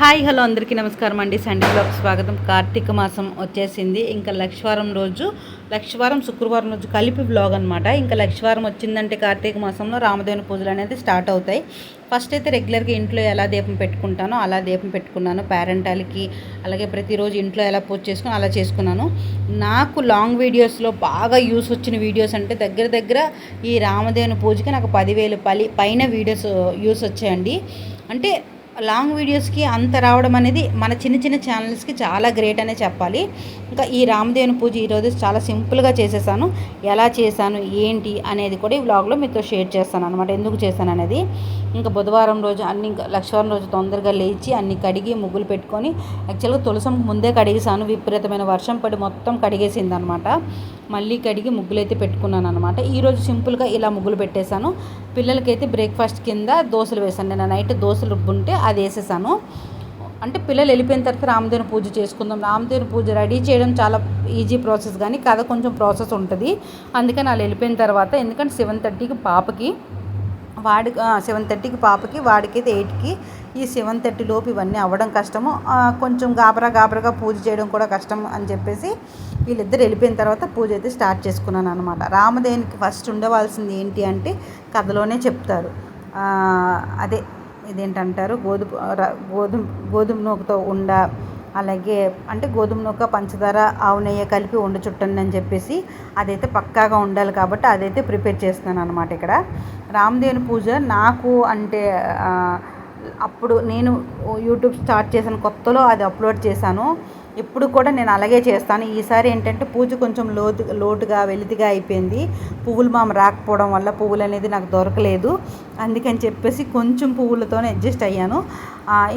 Hi hello అందరికీ నమస్కారం అండి. సండే బ్లాగ్ స్వాగతం. కార్తీక మాసం వచ్చేసింది. ఇంకా లక్షవారం రోజు లక్షవారం శుక్రవారం రోజు కలిపి బ్లాగ్ అనమాట ఇంకా లక్షవారం వచ్చిందంటే కార్తీక మాసంలో రామదేవుని పూజలు అనేది స్టార్ట్ అవుతాయి. ఫస్ట్ అయితే రెగ్యులర్గా ఇంట్లో ఎలా దీపం పెట్టుకుంటానో అలా దీపం పెట్టుకున్నాను. పేరెంటాలకి అలాగే ప్రతిరోజు ఇంట్లో ఎలా పూజ చేసుకుని అలా చేసుకున్నాను. నాకు లాంగ్ వీడియోస్లో బాగా యూస్ వచ్చిన వీడియోస్ అంటే దగ్గర దగ్గర ఈ రామదేవుని పూజకి నాకు పదివేలు పలి పైన వీడియోస్ యూస్ వచ్చాయండి. అంటే లాంగ్ వీడియోస్కి అంత రావడం అనేది మన చిన్న చిన్న ఛానల్స్కి చాలా గ్రేట్ అనే చెప్పాలి. ఇంకా ఈ రామదేవుని పూజ ఈరోజు చాలా సింపుల్గా చేసేసాను. ఎలా చేశాను ఏంటి అనేది కూడా ఈ వ్లాగ్లో మీతో షేర్ చేస్తాను అనమాట ఎందుకు చేశాను అనేది? ఇంకా బుధవారం రోజు అన్ని లక్షవారం రోజు తొందరగా లేచి అన్ని కడిగి ముగ్గులు పెట్టుకొని యాక్చువల్గా తులసం ముందే కడిగేసాను విపరీతమైన వర్షం పడి మొత్తం కడిగేసింది అనమాట మళ్ళీ కడిగి ముగ్గులు అయితే పెట్టుకున్నాను అనమాట ఈరోజు సింపుల్గా ఇలా ముగ్గులు పెట్టేశాను. పిల్లలకైతే బ్రేక్ఫాస్ట్ కింద దోశలు వేసాను నేను నైట్ దోశలు రుబ్బుంటే అది వేసేసాను. అంటే పిల్లలు వెళ్ళిపోయిన తర్వాత రామదేవుని పూజ చేసుకుందాం రామదేవుని పూజ రెడీ చేయడం చాలా ఈజీ ప్రాసెస్ కానీ కథ కొంచెం ప్రాసెస్ ఉంటుంది. అందుకని వాళ్ళు వెళ్ళిపోయిన తర్వాత ఎందుకంటే సెవెన్ థర్టీకి పాపకి వాడి సెవెన్ థర్టీకి పాపకి వాడికైతే ఎయిట్కి ఈ సెవెన్ థర్టీ లోపు ఇవన్నీ అవ్వడం కష్టము. కొంచెం గాబరా గాబరాగా పూజ చేయడం కూడా కష్టం అని చెప్పేసి వీళ్ళిద్దరు వెళ్ళిపోయిన తర్వాత పూజ అయితే స్టార్ట్ చేసుకున్నాను అనమాట రామదేవునికి ఫస్ట్ ఉండవలసింది ఏంటి అంటే కథలోనే చెప్తారు. అదే ఇదేంటంటారు? గోధుమ గోధుమ గోధుమ నూకతో ఉండ అలాగే అంటే గోధుమ నూక పంచదార ఆవు నెయ్యి కలిపి వండు చుట్టండి అని చెప్పేసి అదైతే పక్కాగా ఉండాలి కాబట్టి అదైతే ప్రిపేర్ చేస్తున్నాను అనమాట ఇక్కడ. రామదేవుని పూజ నాకు అంటే అప్పుడు నేను యూట్యూబ్ స్టార్ట్ చేసిన కొత్తలో అది అప్లోడ్ చేశాను. ఇప్పుడు కూడా నేను అలాగే చేస్తాను. ఈసారి ఏంటంటే పూజ కొంచెం లోతు లోటుగా వెలితిగా అయిపోయింది. పువ్వులు మామ రాకపోవడం వల్ల పువ్వులు అనేది నాకు దొరకలేదు. అందుకని చెప్పేసి కొంచెం పువ్వులతోనే అడ్జస్ట్ అయ్యాను.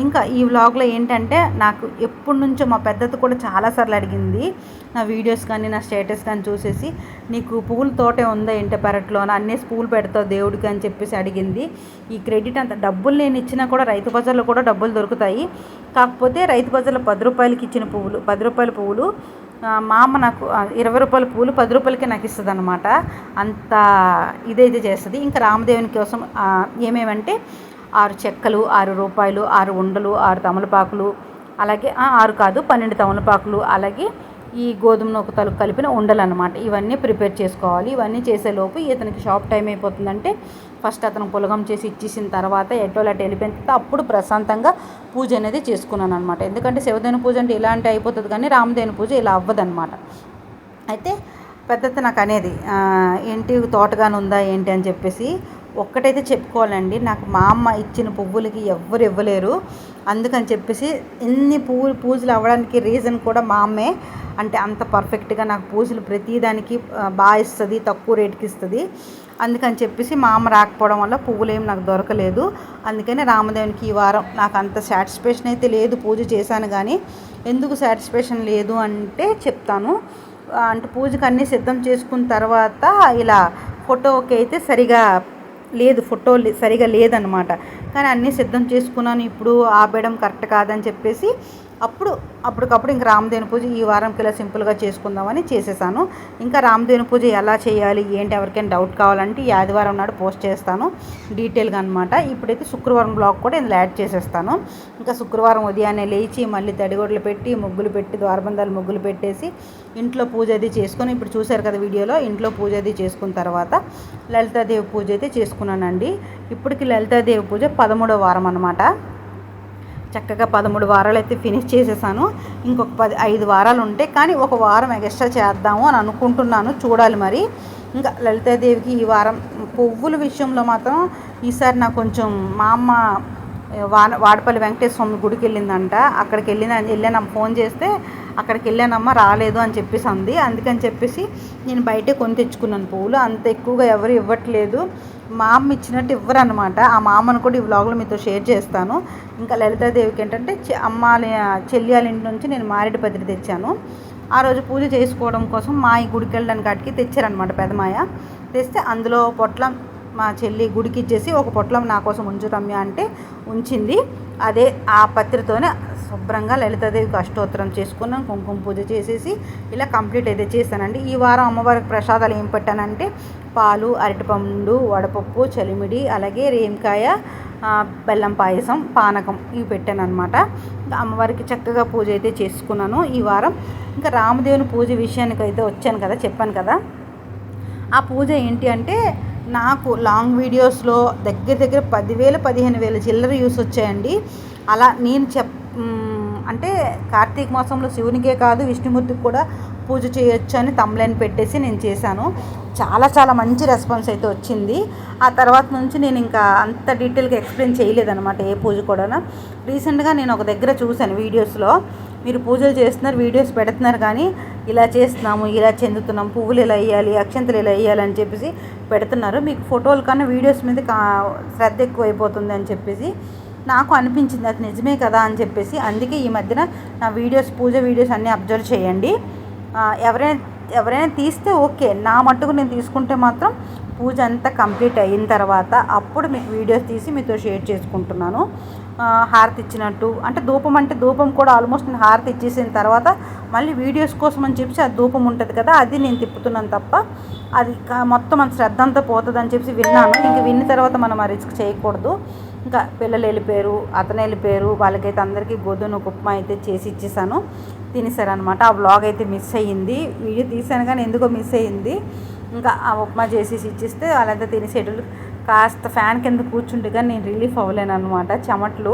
ఇంకా ఈ వ్లాగ్లో ఏంటంటే నాకు ఎప్పటి నుంచో మా పెద్దది కూడా చాలాసార్లు అడిగింది నా వీడియోస్ కానీ నా స్టేటస్ కానీ చూసేసి నీకు పూల తోటే ఉందా ఏంటి పెరట్లో అన్నీ పూలు పెడతావు దేవుడికి అని చెప్పేసి అడిగింది. ఈ క్రెడిట్ అంత డబ్బులు నేను ఇచ్చినా కూడా రైతు బజార్లో కూడా డబ్బులు దొరుకుతాయి. కాకపోతే రైతు బజార్లో పది రూపాయలకి ఇచ్చిన పువ్వులు పది రూపాయల పువ్వులు మా అమ్మ నాకు ఇరవై రూపాయల పూలు పది రూపాయలకే నాకు ఇస్తుంది అనమాట అంత ఇదైతే చేస్తుంది. ఇంకా రామదేవుని కోసం ఏమేమంటే ఆరు చెక్కలు ఆరు రూపాయలు ఆరు ఉండలు ఆరు తమలపాకులు అలాగే ఆరు కాదు పన్నెండు తమలపాకులు అలాగే ఈ గోధుమ నూకతలు కలిపిన ఉండలు అనమాట ఇవన్నీ ప్రిపేర్ చేసుకోవాలి. ఇవన్నీ చేసేలోపు ఇతనికి షాప్ టైం అయిపోతుందంటే ఫస్ట్ అతను పులగం చేసి ఇచ్చేసిన తర్వాత ఎటోలా వెళ్ళిపోయిన తర్వాత అప్పుడు ప్రశాంతంగా పూజ అనేది చేసుకున్నాను అనమాట ఎందుకంటే శివదేవుని పూజ అంటే ఇలాంటి అయిపోతుంది కానీ రామదేవుని పూజ ఇలా అవ్వదనమాట అయితే పెద్దత నాకు అనేది ఏంటి తోటగానే ఉందా ఏంటి? అని చెప్పేసి ఒక్కటైతే చెప్పుకోవాలండి. నాకు మా అమ్మ ఇచ్చిన పువ్వులకి ఎవ్వరు ఇవ్వలేరు. అందుకని చెప్పేసి ఎన్ని పువ్వులు పూజలు అవ్వడానికి రీజన్ కూడా మా అమ్మే. అంటే అంత పర్ఫెక్ట్గా నాకు పూజలు ప్రతిదానికి బాగా ఇస్తుంది తక్కువ రేటుకి ఇస్తుంది. అందుకని చెప్పేసి మా అమ్మ రాకపోవడం వల్ల పువ్వులు ఏం నాకు దొరకలేదు. అందుకని రామదేవునికి ఈ వారం నాకు అంత సాటిస్ఫాక్షన్ అయితే లేదు పూజ చేశాను కానీ ఎందుకు సాటిస్ఫాక్షన్ లేదు అంటే చెప్తాను. అంటే పూజకు అన్నీ సిద్ధం చేసుకున్న తర్వాత ఇలా ఫోటోకి అయితే సరిగా లేదు ఫోటో సరిగా లేదనమాట కానీ అన్నీ సిద్ధం చేసుకున్నాను. ఇప్పుడు ఆపేయడం కరెక్ట్ కాదని చెప్పేసి అప్పుడు అప్పటికప్పుడు ఇంకా రామదేవుని పూజ ఈ వారంకి ఇలా సింపుల్గా చేసుకుందామని చేసేసాను. ఇంకా రామదేవుని పూజ ఎలా చేయాలి ఏంటి ఎవరికైనా డౌట్ కావాలంటే ఈ ఆదివారం నాడు పోస్ట్ చేస్తాను డీటెయిల్గా అనమాట ఇప్పుడైతే శుక్రవారం బ్లాగ్ కూడా ఇందులో యాడ్ చేసేస్తాను. ఇంకా శుక్రవారం ఉదయాన్నే లేచి మళ్ళీ తడిగొడ్లు పెట్టి ముగ్గులు పెట్టి ద్వారబంధాలు ముగ్గులు పెట్టేసి ఇంట్లో పూజ అది చేసుకొని ఇప్పుడు చూశారు కదా వీడియోలో ఇంట్లో పూజ అది చేసుకున్న తర్వాత లలితాదేవి పూజ అయితే చేసుకున్నానండి. ఇప్పటికి లలితాదేవి పూజ పదమూడో వారం అనమాట చక్కగా పదమూడు వారాలు అయితే ఫినిష్ చేసేసాను. ఇంకొక పది ఐదు వారాలు ఉంటే కానీ ఒక వారం ఎక్స్ట్రా చేద్దాము అని అనుకుంటున్నాను. చూడాలి మరి. ఇంకా లలితాదేవికి ఈ వారం పువ్వుల విషయంలో మాత్రం ఈసారి నాకు కొంచెం మా అమ్మ వాన వాడపల్లి వెంకటేశ్వర స్వామి గుడికి వెళ్ళిందంట. అక్కడికి వెళ్ళిన వెళ్ళాను ఫోన్ చేస్తే అక్కడికి వెళ్ళానమ్మా రాలేదు అని చెప్పేసి అంది. అందుకని చెప్పేసి నేను బయటే కొని తెచ్చుకున్నాను పువ్వులు. అంత ఎక్కువగా ఎవరు ఇవ్వట్లేదు. మా అమ్మ ఇచ్చినట్టు ఇవ్వరు అనమాట ఆ మామను కూడా ఈ వ్లాగ్లో మీతో షేర్ చేస్తాను. ఇంకా లలితాదేవికి ఏంటంటే అమ్మ చెల్లి వాళ్ళ ఇంటి నుంచి నేను మారేడు పత్రి తెచ్చాను. ఆ రోజు పూజ చేసుకోవడం కోసం మా ఈ గుడికి వెళ్ళడానికి అటుకి తెచ్చారనమాట పెదమాయ. తెస్తే అందులో పొట్లం మా చెల్లి గుడికి ఇచ్చేసి ఒక పొట్లం నా కోసం ఉంచు రమ్య అంటే ఉంచింది. అదే ఆ పత్రితోనే శుభ్రంగా లలితాదేవికి అష్టోత్తరం చేసుకున్నాం. కుంకుమ పూజ చేసేసి ఇలా కంప్లీట్ అయితే చేశానండి. ఈ వారం అమ్మవారికి ప్రసాదాలు ఏం పెట్టానంటే పాలు అరటిపండు వడపప్పు చలిమిడి అలాగే రేంకాయ బెల్లం పాయసం పానకం ఇవి పెట్టాను అనమాట ఇంకా అమ్మవారికి చక్కగా పూజ అయితే చేసుకున్నాను ఈ వారం. ఇంకా రామదేవుని పూజ విషయానికి అయితే వచ్చాను కదా చెప్పాను కదా. ఆ పూజ ఏంటి అంటే నాకు లాంగ్ వీడియోస్లో దగ్గర దగ్గర పదివేలు పదిహేను వేల చిల్లర యూస్ వచ్చాయండి. అలా నేను చెప్ అంటే కార్తీక మాసంలో శివునికే కాదు విష్ణుమూర్తికి కూడా పూజ చేయొచ్చు అని తమ్లైన్ పెట్టేసి నేను చేశాను. చాలా చాలా మంచి రెస్పాన్స్ అయితే వచ్చింది. ఆ తర్వాత నుంచి నేను ఇంకా అంత డీటెయిల్గా ఎక్స్ప్లెయిన్ చేయలేదన్నమాట ఏ పూజ కూడా రీసెంట్గా నేను ఒక దగ్గర చూశాను వీడియోస్లో. మీరు పూజలు చేస్తున్నారు వీడియోస్ పెడుతున్నారు కానీ ఇలా చేస్తున్నాము ఇలా చెందుతున్నాం పువ్వులు ఇలా వేయాలి అక్షంతలు ఇలా వేయాలి అని చెప్పేసి పెడుతున్నారు. మీకు ఫోటోలు కన్నా వీడియోస్ మీద కా శ్రద్ధ ఎక్కువైపోతుంది అని చెప్పేసి నాకు అనిపించింది అది నిజమే కదా అని చెప్పేసి అందుకే ఈ మధ్యన నా వీడియోస్ పూజ వీడియోస్ అన్నీ అబ్జర్వ్ చేయండి. ఎవరైనా ఎవరైనా తీస్తే ఓకే. నా మట్టుకు నేను తీసుకుంటే మాత్రం పూజ అంతా కంప్లీట్ అయిన తర్వాత అప్పుడు మీకు వీడియోస్ తీసి మీతో షేర్ చేసుకుంటున్నాను. హారతి ఇచ్చినట్టు అంటే ధూపం అంటే ధూపం కూడా ఆల్మోస్ట్ నేను హారతి ఇచ్చేసిన తర్వాత మళ్ళీ వీడియోస్ కోసం అని చెప్పి ఆ ధూపం ఉంటుంది కదా అది నేను తిప్పుతున్నాను తప్ప అది మొత్తం మన శ్రద్ధ అంతా పోతుంది అని చెప్పి విన్నాను. ఇంక విన్న తర్వాత మనం ఆ రిస్క్ చేయకూడదు. ఇంకా పిల్లలు వెళ్ళిపోయారు అతను వెళ్ళిపోయారు వాళ్ళకైతే అందరికీ గోధుమ ఉప్మా అయితే చేసి ఇచ్చేసాను. తినేసారనమాట ఆ వ్లాగ్ అయితే మిస్ అయ్యింది. వీడియో తీసాను కానీ ఎందుకో మిస్ అయ్యింది. ఇంకా ఆ ఉప్మా చేసేసి ఇచ్చిస్తే వాళ్ళంతా తినేసేటోళ్ళు. కాస్త ఫ్యాన్ కింద కూర్చుంటే కానీ నేను రిలీఫ్ అవ్వలేను అనమాట చెమట్లు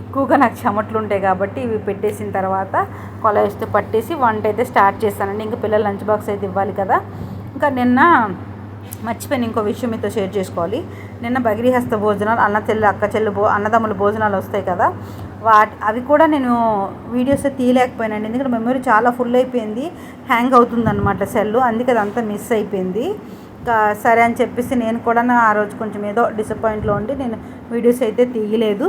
ఎక్కువగా నాకు చెమట్లు ఉంటాయి కాబట్టి ఇవి పెట్టేసిన తర్వాత కొలవేస్తే పట్టేసి వంట అయితే స్టార్ట్ చేస్తానండి. ఇంకా పిల్లలు లంచ్ బాక్స్ అయితే ఇవ్వాలి కదా. ఇంకా నిన్న మర్చిపోయిన ఇంకో విషయం మీతో షేర్ చేసుకోవాలి. నిన్న బగిరిహస్త భోజనాలు అన్న చెల్లి అక్క చెల్లి భో అన్నదమ్ముల భోజనాలు వస్తాయి కదా. వాటి అవి కూడా నేను వీడియోస్ తీయలేకపోయానండి ఎందుకంటే మెమరీ చాలా ఫుల్ అయిపోయింది. హ్యాంగ్ అవుతుంది అనమాట సెల్ అందుకే అదంతా మిస్ అయిపోయింది. ఇంకా సరే అని చెప్పేసి నేను కూడా ఆ రోజు కొంచెం ఏదో డిసప్పాయింట్లో ఉండి నేను వీడియోస్ అయితే తీయలేదు.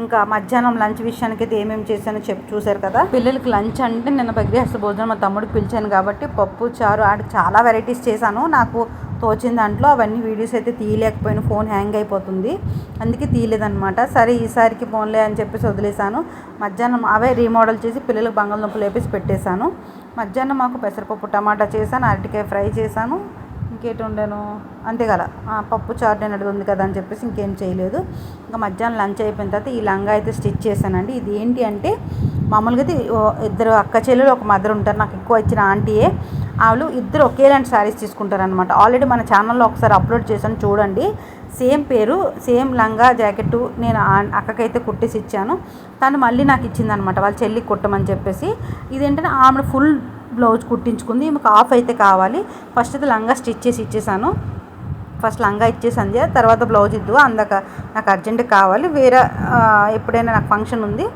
ఇంకా మధ్యాహ్నం లంచ్ విషయానికి అయితే ఏమేమి చేశానో చెప్పి చూశారు కదా. పిల్లలకి లంచ్ అంటే నిన్న బగ్రిహస్త భోజనం మా తమ్ముడికి పిలిచాను కాబట్టి పప్పు చారు ఆడ చాలా వెరైటీస్ చేశాను. నాకు తోచిన దాంట్లో అవన్నీ వీడియోస్ అయితే తీయలేకపోయిన. ఫోన్ హ్యాంగ్ అయిపోతుంది. అందుకే తీయలేదనమాట సరే ఈసారికి ఫోన్లే అని చెప్పేసి వదిలేశాను. మధ్యాహ్నం అవే రీమోడల్ చేసి పిల్లలకు బంగాళదుంపలు వేపేసి పెట్టేశాను. మధ్యాహ్నం మాకు పెసరపప్పు టమాటా చేశాను అరటికాయ ఫ్రై చేశాను. ఇంకేటి ఉండను అంతే కదా. పప్పు చారు నేను అడుగుంది కదా అని చెప్పేసి ఇంకేం చేయలేదు. ఇంకా మధ్యాహ్నం లంచ్ అయిపోయిన తర్వాత ఈ లంగా అయితే స్టిచ్ చేశానండి. ఇది ఏంటి అంటే మామూలుగా అయితే ఓ ఇద్దరు అక్క చెల్లెలు ఒక మదర్ ఉంటారు. నాకు ఎక్కువ ఇచ్చిన ఆంటీయే. వాళ్ళు ఇద్దరు ఒకేలాంటి శారీస్ తీసుకుంటారనమాట ఆల్రెడీ మన ఛానల్లో ఒకసారి అప్లోడ్ చేశాను చూడండి. సేమ్ పేరు సేమ్ లంగా జాకెట్ నేను ఆ- అక్కకైతే కుట్టేసి ఇచ్చాను. తను మళ్ళీ నాకు ఇచ్చిందనమాట వాళ్ళ చెల్లికి కుట్టమని చెప్పేసి. ఇదేంటంటే ఆమె ఫుల్ బ్లౌజ్ కుట్టించుకుంది ఈమెకు ఆఫ్ అయితే కావాలి. ఫస్ట్ అయితే లంగా స్టిచ్ చేసి ఇచ్చేసాను. ఫస్ట్ లంగా ఇచ్చేసింది తర్వాత బ్లౌజ్ ఇద్దు అందాక నాకు అర్జెంట్ కావాలి. వేరే ఎప్పుడైనా నాకు ఫంక్షన్ ఉంది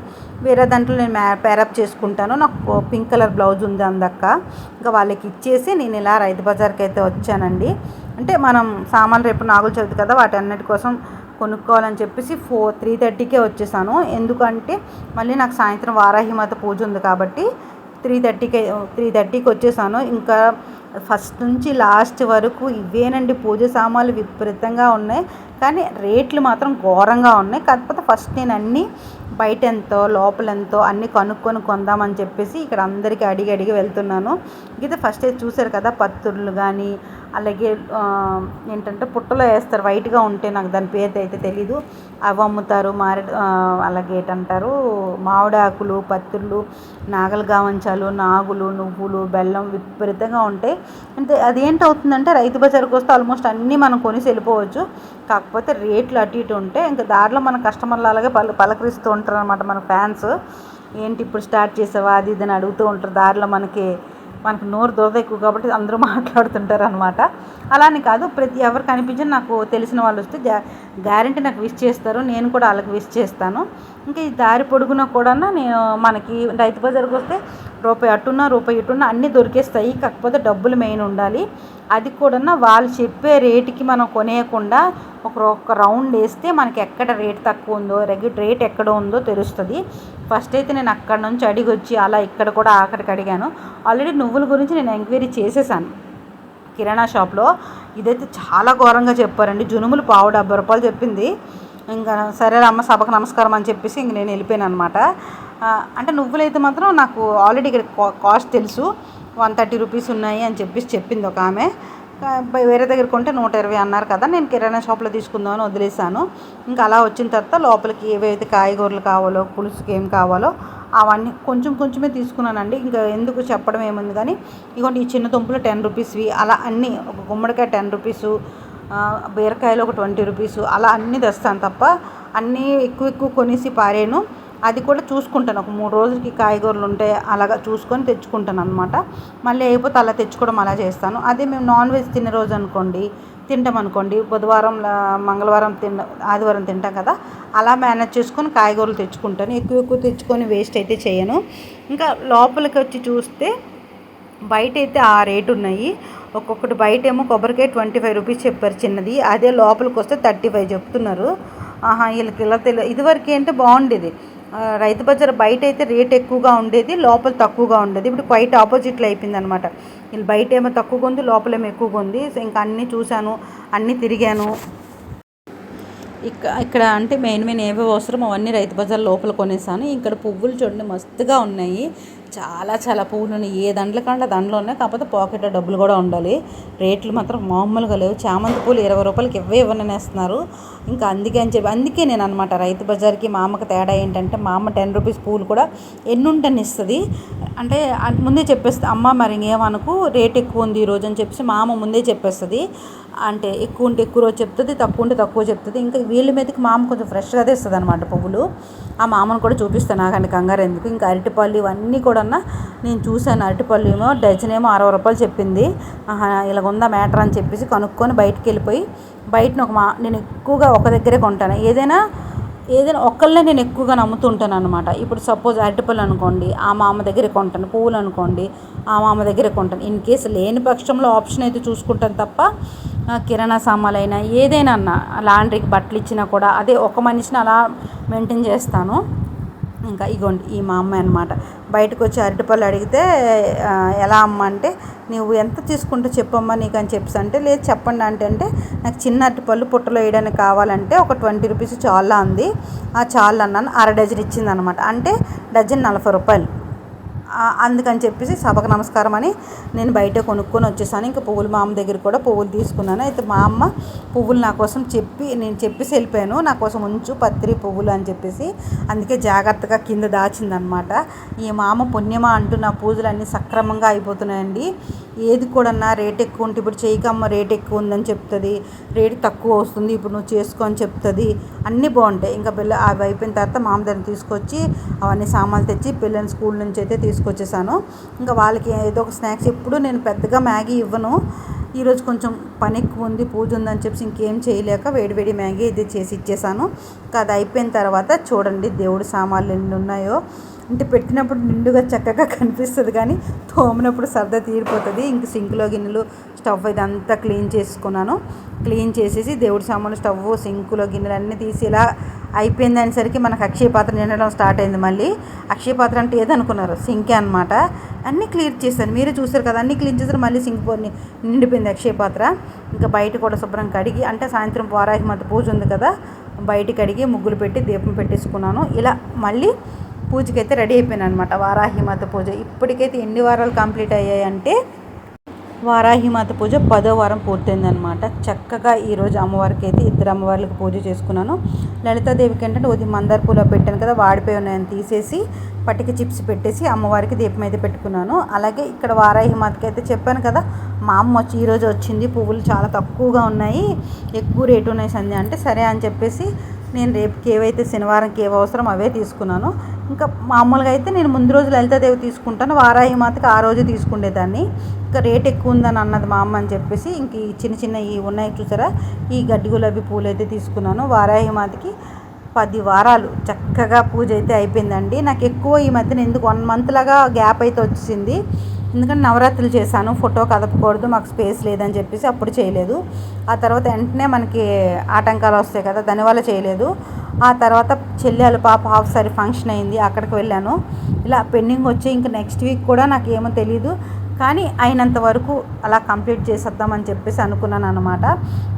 వేరే దాంట్లో నేను మ్యా పేరప్ చేసుకుంటాను. నాకు పింక్ కలర్ బ్లౌజ్ ఉంది అందక్క. ఇంకా వాళ్ళకి ఇచ్చేసి నేను ఇలా రైతు బజార్కి అయితే వచ్చానండి. అంటే మనం సామాన్లు రేపు నాగులు చదువు కదా వాటి అన్నిటి కోసం కొనుక్కోవాలని చెప్పేసి ఫోర్ త్రీ థర్టీకే వచ్చేసాను. ఎందుకంటే మళ్ళీ నాకు సాయంత్రం వారాహిమాత పూజ ఉంది కాబట్టి త్రీ థర్టీకి త్రీ థర్టీకి వచ్చేసాను. ఇంకా ఫస్ట్ నుంచి లాస్ట్ వరకు ఇవేనండి. పూజ సామాన్లు విపరీతంగా ఉన్నాయి. కానీ రేట్లు మాత్రం ఘోరంగా ఉన్నాయి. కాకపోతే ఫస్ట్ నేను అన్నీ బయట ఎంతో లోపల ఎంతో అన్నీ కనుక్కొని కొందామని చెప్పేసి ఇక్కడ అందరికీ అడిగి అడిగి వెళ్తున్నాను. ఇది ఫస్ట్ చూశారు చూసారు కదా పత్తుర్లు కానీ అలాగే ఏంటంటే పుట్టలో వేస్తారు వైట్గా ఉంటే నాకు దాని పేరు అయితే తెలీదు. అవి అమ్ముతారు మారేడు అలాగే ఏంటంటారు మామిడాకులు ఆకులు నాగల గావంచాలు నాగులు నువ్వులు బెల్లం విపరీతంగా ఉంటాయి. అంటే అదేంటవుతుందంటే రైతు బజార్కి వస్తే ఆల్మోస్ట్ అన్నీ మనం కొనేసి వెళ్ళిపోవచ్చు. కాకపోతే రేట్లు అటు ఇటు ఉంటాయి ఇంకా దారిలో మన కస్టమర్లు అలాగే పలు పలకరిస్తూ ఉంటారు అనమాట మన ఫ్యాన్స్. ఏంటి ఇప్పుడు స్టార్ట్ చేసావా అది ఇది అని అడుగుతూ ఉంటారు. దారిలో మనకి మనకు నోరు దురద ఎక్కువ కాబట్టి అందరూ మాట్లాడుతుంటారు అనమాట అలానే కాదు ప్రతి ఎవరు కనిపించిన నాకు తెలిసిన వాళ్ళు వస్తే గ్యారంటీ నాకు విష్ చేస్తారు. నేను కూడా వాళ్ళకి విష్ చేస్తాను. ఇంకా ఈ దారి పొడుగున కూడా నేను మనకి రైతు బజార్కి వస్తే రూపాయి అట్టున్నా రూపాయి ఇటున్న అన్నీ దొరికేస్తాయి. కాకపోతే డబ్బులు మెయిన్ ఉండాలి. అది కూడా వాళ్ళు చెప్పే రేటుకి మనం కొనేయకుండా ఒక ఒక రౌండ్ వేస్తే మనకి ఎక్కడ రేట్ తక్కువ ఉందో రెగ్యులర్ రేట్ ఎక్కడ ఉందో తెలుస్తుంది. ఫస్ట్ అయితే నేను అక్కడ నుంచి అడిగి వచ్చి అలా ఇక్కడ కూడా ఆఖరికి అడిగాను. ఆల్రెడీ నువ్వుల గురించి నేను ఎంక్వైరీ చేసేసాను కిరాణా షాప్లో. ఇదైతే చాలా ఘోరంగా చెప్పారండి. జునుములు పావు డెబ్బై రూపాయలు చెప్పింది. ఇంకా సరే అమ్మ సభకు నమస్కారం అని చెప్పేసి ఇంక నేను వెళ్ళిపోయాను అనమాట అంటే నువ్వులైతే మాత్రం నాకు ఆల్రెడీ ఇక్కడ కా- కాస్ట్ తెలుసు. వన్ థర్టీ రూపీస్ ఉన్నాయి అని చెప్పేసి చెప్పింది ఒక ఆమె. వేరే దగ్గర కొంటే నూట ఇరవై అన్నారు కదా నేను కిరాణా షాప్లో తీసుకుందామని వదిలేసాను ఇంకా అలా వచ్చిన తర్వాత లోపలికి ఏవైతే కాయగూరలు కావాలో పులుసుకి ఏం కావాలో అవన్నీ కొంచెం కొంచెమే తీసుకున్నానండి. ఇంకా ఎందుకు చెప్పడం ఏముంది కానీ ఇగోండి ఈ చిన్న దుంపలు టెన్ రూపీస్వి అలా అన్నీ ఒక గుమ్మడికాయ టెన్ రూపీసు బీరకాయలు ఒక ట్వంటీ రూపీసు అలా అన్నీ తెస్తాను తప్ప అన్నీ ఎక్కువ ఎక్కువ కొనేసి పారేను అది కూడా చూసుకుంటాను. ఒక మూడు రోజులకి కాయగూరలు ఉంటే అలాగా చూసుకొని తెచ్చుకుంటాను అనమాట మళ్ళీ అయిపోతే అలా తెచ్చుకోవడం అలా చేస్తాను. అదే మేము నాన్ వెజ్ తినే రోజు అనుకోండి తింటాం అనుకోండి బుధవారం మంగళవారం తిన ఆదివారం తింటాం కదా అలా మేనేజ్ చేసుకొని కాయగూరలు తెచ్చుకుంటాను. ఎక్కువ ఎక్కువ తెచ్చుకొని వేస్ట్ అయితే చేయను. ఇంకా లోపలికి వచ్చి చూస్తే బయట అయితే ఆ రేటు ఉన్నాయి. ఒక్కొక్కటి బయట ఏమో కొబ్బరికాయ ట్వంటీ ఫైవ్ రూపీస్ చెప్పారు చిన్నది. అదే లోపలికి వస్తే థర్టీ ఫైవ్ చెప్తున్నారు. ఆహా వీళ్ళకి ఇలా తెలియదు ఇదివరకు ఏంటంటే బాగుండేది. రైతు బజార్ బయట అయితే రేట్ ఎక్కువగా ఉండేది లోపల తక్కువగా ఉండేది. ఇప్పుడు క్వైట్ ఆపోజిట్లో అయిపోయింది అనమాట వీళ్ళు బయట ఏమో తక్కువగా ఉంది లోపలేమో ఎక్కువగా ఉంది. సో ఇంకా అన్నీ చూశాను అన్నీ తిరిగాను. ఇక ఇక్కడ అంటే మెయిన్ మెయిన్ ఏవే అవసరం అవన్నీ రైతు బజార్ లోపల కొనేసాను. ఇక్కడ పువ్వులు చూడండి మస్తుగా ఉన్నాయి. చాలా చాలా పువ్వులు ఉన్నాయి. ఏ దండల కంటే దండలు ఉన్నాయి కాకపోతే పాకెట్లో డబ్బులు కూడా ఉండాలి. రేట్లు మాత్రం మామూలుగా లేవు. చామంతి పూలు ఇరవై రూపాయలకి ఇవ్వే ఇవ్వననేస్తున్నారు. ఇంకా అందుకే అని చెప్పి అందుకే నేను అనమాట రైతు బజార్కి మా అమ్మకి తేడా ఏంటంటే మా అమ్మ టెన్ రూపీస్ పూలు కూడా ఎన్నుంటని ఇస్తుంది అంటే ముందే చెప్పేస్తుంది అమ్మ మరి ఏమనుకు రేట్ ఎక్కువ ఉంది ఈరోజు అని చెప్పేసి మా అమ్మ ముందే చెప్పేస్తుంది. అంటే ఎక్కువ ఉంటే ఎక్కువ రోజు చెప్తుంది తక్కువ ఉంటే తక్కువ చెప్తుంది. ఇంకా వీళ్ళ మీదకి మా అమ్మ కొంచెం ఫ్రెష్గా తెస్తుంది అనమాట పువ్వులు. ఆ మామను కూడా చూపిస్తాను నాకండి కంగారు ఎందుకు. ఇంకా అరటిపళ్ళు ఇవన్నీ కూడా నేను చూశాను. అరటిపళ్ళు ఏమో డజన్ ఏమో అరవై రూపాయలు చెప్పింది. ఆహా ఇలాగ ఉందా మ్యాటర్ అని చెప్పేసి కనుక్కొని బయటికి వెళ్ళిపోయి బయటను ఒక మా నేను ఎక్కువగా ఒక దగ్గరే కొంటాను. ఏదైనా ఏదైనా ఒక్కళ్ళే నేను ఎక్కువగా నమ్ముతుంటాను అనమాట ఇప్పుడు సపోజ్ అరటిపళ్ళు అనుకోండి ఆ మామ దగ్గరే కొంటాను. పువ్వులు అనుకోండి ఆ మామ దగ్గరే కొంటాను. ఇన్ కేసు లేని పక్షంలో ఆప్షన్ అయితే చూసుకుంటాను తప్ప కిరాణా సామాన్లైనా ఏదైనా అన్న లాండ్రీకి బట్టలు ఇచ్చినా కూడా అదే ఒక మనిషిని అలా మెయింటైన్ చేస్తాను. ఇంకా ఇగోండి ఈ మా అమ్మాయి అనమాట బయటకు వచ్చి అరటిపళ్ళు అడిగితే ఎలా అమ్మ? అంటే నువ్వు ఎంత తీసుకుంటే చెప్పమ్మా నీకు అని చెప్పి అంటే లేదు చెప్పండి అంటే అంటే నాకు చిన్న అరటిపళ్ళు పుట్టలో వేయడానికి కావాలంటే ఒక ట్వంటీ రూపీస్ చాలా ఉంది ఆ చాలా అన్నాను. అర డజన్ ఇచ్చింది అనమాట అంటే డజన్ నలభై రూపాయలు. అందుకని చెప్పేసి సభకు నమస్కారం అని నేను బయట కొనుక్కొని వచ్చేసాను. ఇంకా పువ్వులు మా అమ్మ దగ్గర కూడా పువ్వులు తీసుకున్నాను. అయితే మా అమ్మ పువ్వులు నా కోసం చెప్పి నేను చెప్పేసి వెళ్ళిపోయాను. నా కోసం ఉంచు పత్రి పువ్వులు అని చెప్పేసి అందుకే జాగ్రత్తగా కింద దాచిందనమాట. ఈ మా అమ్మ పుణ్యమా అంటూ నా పూజలు అన్నీ సక్రమంగా అయిపోతున్నాయండి. ఏది కూడా నా రేట్ ఎక్కువ ఉంటే ఇప్పుడు చేయకమ్మ రేట్ ఎక్కువ ఉందని చెప్తుంది. రేట్ తక్కువ వస్తుంది ఇప్పుడు నువ్వు చేసుకో అని చెప్తుంది. అన్నీ బాగుంటాయి. ఇంకా పిల్ల అవి అయిపోయిన తర్వాత మామదాన్ని తీసుకొచ్చి అవన్నీ సామాన్లు తెచ్చి పిల్లని స్కూల్ నుంచి అయితే తీసుకొచ్చేసాను. ఇంకా వాళ్ళకి ఏదో ఒక స్నాక్స్ ఎప్పుడు నేను పెద్దగా మ్యాగీ ఇవ్వను. ఈరోజు కొంచెం పని ఎక్కువ ఉంది పూజ ఉందని చెప్పి ఇంకేం చేయలేక వేడి వేడి మ్యాగీ ఇది చేసి ఇచ్చేసాను. ఇంకా అది అయిపోయిన తర్వాత చూడండి దేవుడి సామాన్లు ఎన్ని ఉన్నాయో. అంటే పెట్టినప్పుడు నిండుగా చక్కగా కనిపిస్తుంది కానీ తోమినప్పుడు సరదా తీరిపోతుంది. ఇంక సింక్లో గిన్నెలు స్టవ్ ఇదంతా క్లీన్ చేసుకున్నాను. క్లీన్ చేసేసి దేవుడి సామాన్లు స్టవ్ సింకులో గిన్నెలు అన్నీ తీసి ఇలా అయిపోయింది అనేసరికి మనకు అక్షయ పాత్ర నిండడం స్టార్ట్ అయింది మళ్ళీ. అక్షయ పాత్ర అంటే ఏదనుకున్నారు? సింకే అనమాట అన్నీ క్లియర్ చేశాను మీరే చూసారు కదా అన్నీ క్లీన్ చేశారు మళ్ళీ సింక్ పోని నిండిపోయింది అక్షయ పాత్ర. ఇంకా బయట కూడా శుభ్రం కడిగి అంటే సాయంత్రం వారాహి మధ్య పూజ ఉంది కదా బయట కడిగి ముగ్గులు పెట్టి దీపం పెట్టేసుకున్నాను. ఇలా మళ్ళీ పూజకైతే రెడీ అయిపోయాను అనమాట వారాహిమాత పూజ. ఇప్పటికైతే ఎన్ని వారాలు కంప్లీట్ అయ్యాయి అంటే పూజ పదో వారం పూర్తయిందనమాట చక్కగా ఈరోజు అమ్మవారికి అయితే ఇద్దరు అమ్మవార్లకు పూజ చేసుకున్నాను. లలితాదేవికి ఏంటంటే ఉదయం మందార పూలో పెట్టాను కదా వాడిపోయి ఉన్నాయని తీసేసి పట్టిక చిప్స్ పెట్టేసి అమ్మవారికి దీపం అయితే పెట్టుకున్నాను. అలాగే ఇక్కడ వారాహిమాతకి అయితే చెప్పాను కదా మా అమ్మ వచ్చి ఈరోజు వచ్చింది పువ్వులు చాలా తక్కువగా ఉన్నాయి ఎక్కువ రేటు ఉన్నాయి సంధ్య అంటే సరే అని చెప్పేసి నేను రేపుకి ఏవైతే శనివారంకి ఏవి అవసరం అవే తీసుకున్నాను. ఇంకా మామూలుగా అయితే నేను ముందు రోజు లలితాదేవి తీసుకుంటాను. వారాహి మాతకి ఆ రోజు తీసుకునేదాన్ని ఇంకా రేట్ ఎక్కువ ఉందని అన్నది మా అమ్మ అని చెప్పేసి ఇంక ఈ చిన్న చిన్న ఈ ఉన్నాయి చూసారా? ఈ గడ్డి గులాబీ పూలు అయితే తీసుకున్నాను. వారాహి మాతకి పది వారాలు చక్కగా పూజ అయితే అయిపోయిందండి. నాకు ఎక్కువ ఈ మధ్యన ఎందుకు వన్ మంత్ లాగా గ్యాప్ అయితే వచ్చింది. ఎందుకంటే నవరాత్రులు చేశాను ఫోటో కదపకూడదు మాకు స్పేస్ లేదని చెప్పేసి అప్పుడు చేయలేదు. ఆ తర్వాత వెంటనే మనకి ఆటంకాలు వస్తాయి కదా దానివల్ల చేయలేదు. ఆ తర్వాత చెల్లెలు పాప హాఫ్ సారీ ఫంక్షన్ అయింది అక్కడికి వెళ్ళాను. ఇలా పెండింగ్ వచ్చి ఇంక నెక్స్ట్ వీక్ కూడా నాకు ఏమో తెలియదు కానీ అయినంత వరకు అలా కంప్లీట్ చేసేద్దామని చెప్పేసి అనుకున్నాను అనమాట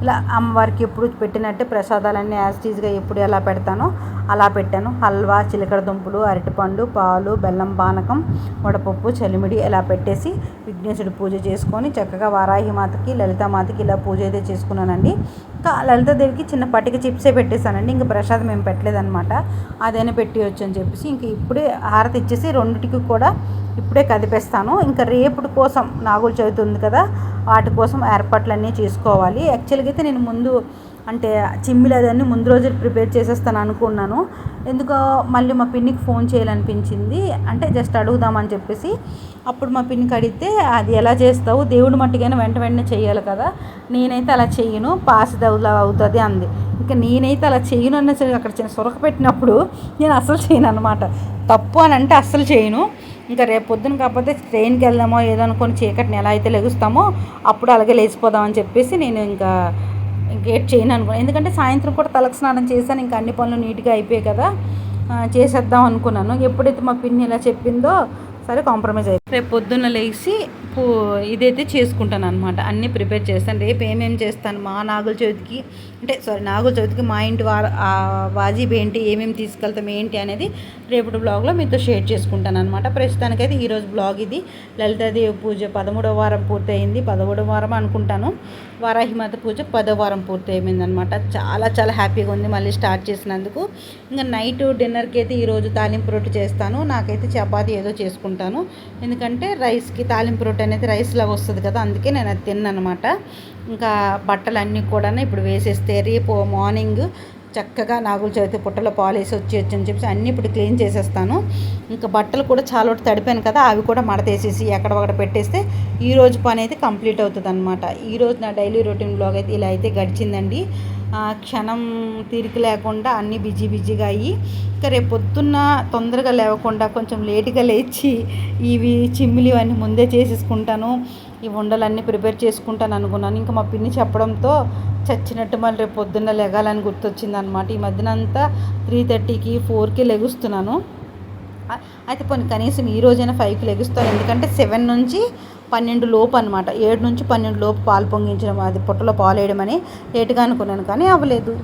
ఇలా అమ్మవారికి ఎప్పుడు పెట్టినట్టే ప్రసాదాలన్నీ యాజ్ టీజ్గా ఎప్పుడు ఎలా పెడతానో అలా పెట్టాను. హల్వా చిలకడ దుంపలు అరటిపండు పాలు బెల్లం పానకం వడపప్పు చలిమిడి ఇలా పెట్టేసి విఘ్నేశుడి పూజ చేసుకొని చక్కగా వారాహి మాతకి లలితామాతకి ఇలా పూజ అయితే చేసుకున్నానండి. ఇంకా లలితాదేవికి చిన్న పట్టిక చిప్సే పెట్టేశానండి. ఇంకా ప్రసాదం ఏం పెట్టలేదనమాట అదైనా పెట్టి వచ్చు అని చెప్పేసి ఇంక ఇప్పుడే హారతి ఇచ్చేసి రెండింటికి కూడా ఇప్పుడే కదిపేస్తాను. ఇంకా రేపటి కోసం నాగుల చవితి ఉంది కదా వాటి కోసం ఏర్పాట్లన్నీ చేసుకోవాలి. యాక్చువల్గా అయితే నేను ముందు అంటే చిమ్మిలు అదన్నీ ముందు రోజు ప్రిపేర్ చేసేస్తాను అనుకున్నాను. ఎందుకో మళ్ళీ మా పిన్నికి ఫోన్ చేయాలనిపించింది. అంటే జస్ట్ అడుగుదామని చెప్పేసి అప్పుడు మా పిన్నికి అడిగితే అది ఎలా చేస్తావు? దేవుడు మట్టుకైనా వెంట వెంటనే చేయాలి కదా. నేనైతే అలా చేయను పాసిదవులా అవుతుంది అంది. ఇంకా నేనైతే అలా చేయను అన్న అక్కడ చిన్న సొరక పెట్టినప్పుడు నేను అసలు చేయను అనమాట తప్పు అని అంటే అస్సలు చేయను. ఇంకా రేపు పొద్దున కాకపోతే ట్రైన్కి వెళ్దామో ఏదో అనుకొని చీకటిని ఎలా అయితే లెగుస్తామో అప్పుడు అలాగే లేచిపోదామని చెప్పేసి నేను ఇంకా ఇంకేట్ చేయను అనుకున్నాను ఎందుకంటే సాయంత్రం కూడా తలకు స్నానం చేశాను ఇంకా అన్ని పనులు నీట్గా అయిపోయాయి కదా. చేసేద్దాం అనుకున్నాను. ఎప్పుడైతే మా పిన్ని ఇలా చెప్పిందో సరే కాంప్రమైజ్ అయిపోయి రేపు పొద్దున్న లేచి ఇదైతే చేసుకుంటాను అనమాట అన్నీ ప్రిపేర్ చేస్తాను. రేపు ఏమేమి చేస్తాను మా నాగుల చేతికి అంటే సారీ నాగుల చవితికి మా ఇంటి వా వాజీబ్ ఏంటి ఏమేమి తీసుకెళ్తాం ఏంటి అనేది రేపటి బ్లాగ్లో మీతో షేర్ చేసుకుంటాను అనమాట ప్రస్తుతానికైతే ఈరోజు బ్లాగ్ ఇది. లలితాదేవి పూజ పదమూడవ వారం పూర్తయింది. పదమూడవ వారం అనుకుంటాను. వారాహిమాత పూజ పదో వారం పూర్తి చాలా చాలా హ్యాపీగా ఉంది మళ్ళీ స్టార్ట్ చేసినందుకు. ఇంకా నైట్ డిన్నర్కి అయితే ఈరోజు తాలింపు రొట్టె చేస్తాను. నాకైతే చపాతి ఏదో చేసుకుంటాను. ఎందుకంటే రైస్కి తాలింపు రొట్టె అనేది రైస్లాగా వస్తుంది కదా అందుకే నేను అది తిన్ననమాట ఇంకా బట్టలన్నీ కూడా ఇప్పుడు వేసేస్తే రేపు మార్నింగ్ చక్కగా నాగుల చవితి పుట్టలో పాలేసి వచ్చేయచ్చు అని చెప్పేసి అన్నీ ఇప్పుడు క్లీన్ చేసేస్తాను. ఇంకా బట్టలు కూడా చాలా ఒకటి తడిపాను కదా అవి కూడా మడతేసేసి ఎక్కడ ఒకటి పెట్టేస్తే ఈ రోజు పని అయితే కంప్లీట్ అవుతుంది అనమాట ఈరోజు నా డైలీ రొటీన్ బ్లాగ్ అయితే ఇలా అయితే గడిచిందండి. క్షణం తీరిక లేకుండా అన్నీ బిజీ బిజీగా అయ్యి ఇంకా రేపు పొద్దున్న తొందరగా లేవకుండా కొంచెం లేటుగా లేచి ఇవి చిమ్మిలి ఇవన్నీ ముందే చేసేసుకుంటాను. ఈ ఉండలన్నీ ప్రిపేర్ చేసుకుంటాను అనుకున్నాను. ఇంకా మా పిన్ని చెప్పడంతో చచ్చినట్టు మళ్ళీ రేపు పొద్దున్న లెగాలని గుర్తొచ్చింది అనమాట ఈ మధ్యన అంతా త్రీ థర్టీకి ఫోర్కి లెగుస్తున్నాను. అయితే పోనీ కనీసం ఈ రోజైనా ఫైవ్కి లెగుస్తాను. ఎందుకంటే సెవెన్ నుంచి పన్నెండు లోపు అనమాట ఏడు నుంచి పన్నెండు లోపు పాలు పొంగించడం అది పొట్టలో పాలు వేయడం అని లేటుగా అనుకున్నాను కానీ అవ్వలేదు.